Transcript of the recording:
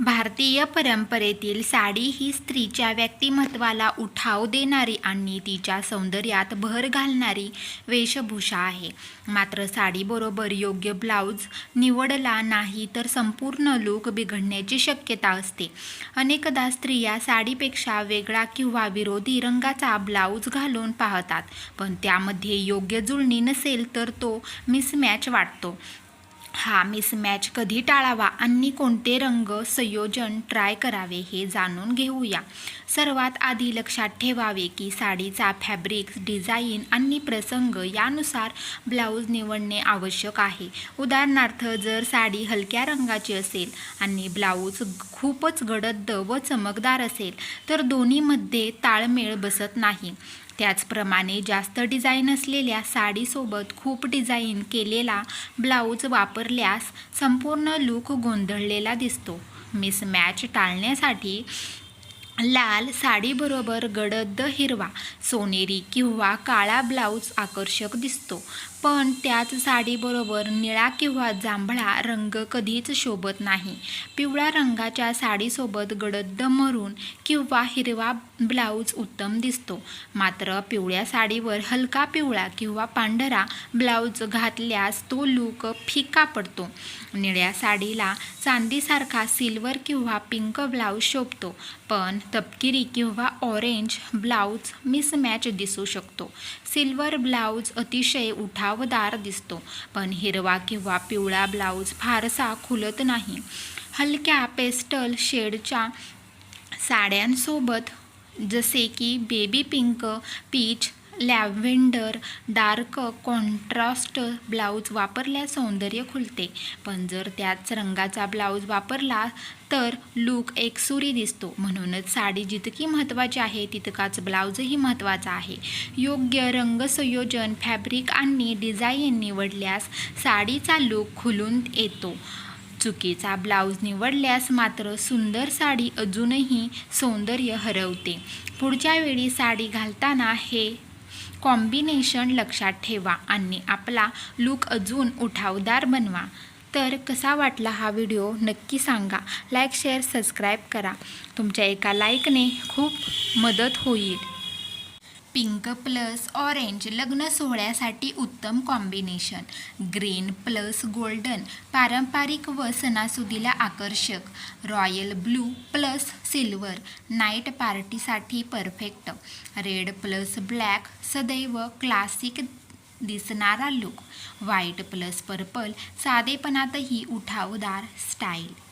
भारतीय परंपरेतील साडी ही स्त्रीच्या व्यक्तिमत्वाला उठाव देणारी आणि तिच्या सौंदर्यात भर घालणारी वेशभूषा आहे. मात्र साडीबरोबर योग्य ब्लाऊज निवडला नाही तर संपूर्ण लूक बिघडण्याची शक्यता असते. अनेकदा स्त्रिया साडीपेक्षा वेगळा किंवा विरोधी रंगाचा ब्लाऊज घालून पाहतात पण त्यामध्ये योग्य जुळणी नसेल तर तो मिसमॅच वाटतो. हा मिसमॅच कधी टाळावा आणि कोणते रंग संयोजन ट्राय करावे हे जाणून घेऊया. सर्वात आधी लक्षात ठेवावे की साडीचा फॅब्रिक डिझाईन आणि प्रसंग यानुसार ब्लाऊज निवडणे आवश्यक आहे. उदाहरणार्थ जर साडी हलक्या रंगाची असेल आणि ब्लाऊज खूपच गडद व चमकदार असेल तर दोन्हीमध्ये ताळमेळ बसत नाही. त्याचप्रमाणे जास्त डिझाईन असलेल्या साडीसोबत खूप डिझाईन केलेला ब्लाऊज वापरल्यास संपूर्ण लूक गोंधळलेला दिसतो. मिसमॅच टाळण्यासाठी लाल साडीबरोबर गडद हिरवा सोनेरी किंवा काळा ब्लाऊज आकर्षक दिसतो. पण त्याच साडीबरोबर निळा किंवा जांभळा रंग कधीच शोभत नाही. पिवळ्या रंगाच्या साडीसोबत गडद मरून किंवा हिरवा ब्लाऊज उत्तम दिसतो. मात्र पिवळ्या साडीवर हलका पिवळा किंवा पांढरा ब्लाऊज घातल्यास तो लूक फिका पडतो. निळ्या साडीला चांदीसारखा सिल्वर किंवा पिंक ब्लाऊज शोभतो पण तपकिरी किंवा ऑरेंज ब्लाऊज मिसमॅच दिसू शकतो. सिल्वर ब्लाऊज अतिशय उठा उठावदार दिसतो. पण हिरवा किंवा पिवळा ब्लाऊज फारसा खुलत नाही. हलक्या पेस्टल शेडच्या साड्यांसोबत जसे की baby pink peach lavender dark contrast blouse वापरल्यास सौंदर्य खुलते. पण जर त्याच रंगाचा ब्लाऊज वापरला तर लूक एकसुरी दिसतो. म्हणूनच साडी जितकी महत्त्वाची आहे तितकाच ब्लाऊजही महत्त्वाचा आहे. योग्य रंगसंयोजन फॅब्रिक आणि डिझाईन निवडल्यास साडीचा लूक खुलून येतो. चुकीचा ब्लाऊज निवडल्यास मात्र सुंदर साडी अजूनही सौंदर्य हरवते. पुढच्या वेळी साडी घालताना हे कॉम्बिनेशन लक्षात ठेवा आणि आपला लूक अजून उठावदार बनवा. तर कसा वाटला हा व्हिडिओ नक्की सांगा. लाईक शेअर सबस्क्राईब करा. तुमच्या एका लाईकने खूप मदत होईल. पिंक प्लस ऑरेंज लग्न सोहळ्यासाठी उत्तम कॉम्बिनेशन. ग्रीन प्लस गोल्डन पारंपरिक व सणासुदीला आकर्षक. Royal blue plus silver night पार्टीसाठी परफेक्ट. रेड प्लस ब्लॅक सदैव क्लासिक दिसणारा लुक. व्हाईट प्लस पर्पल साधेपणातही उठावदार स्टाईल.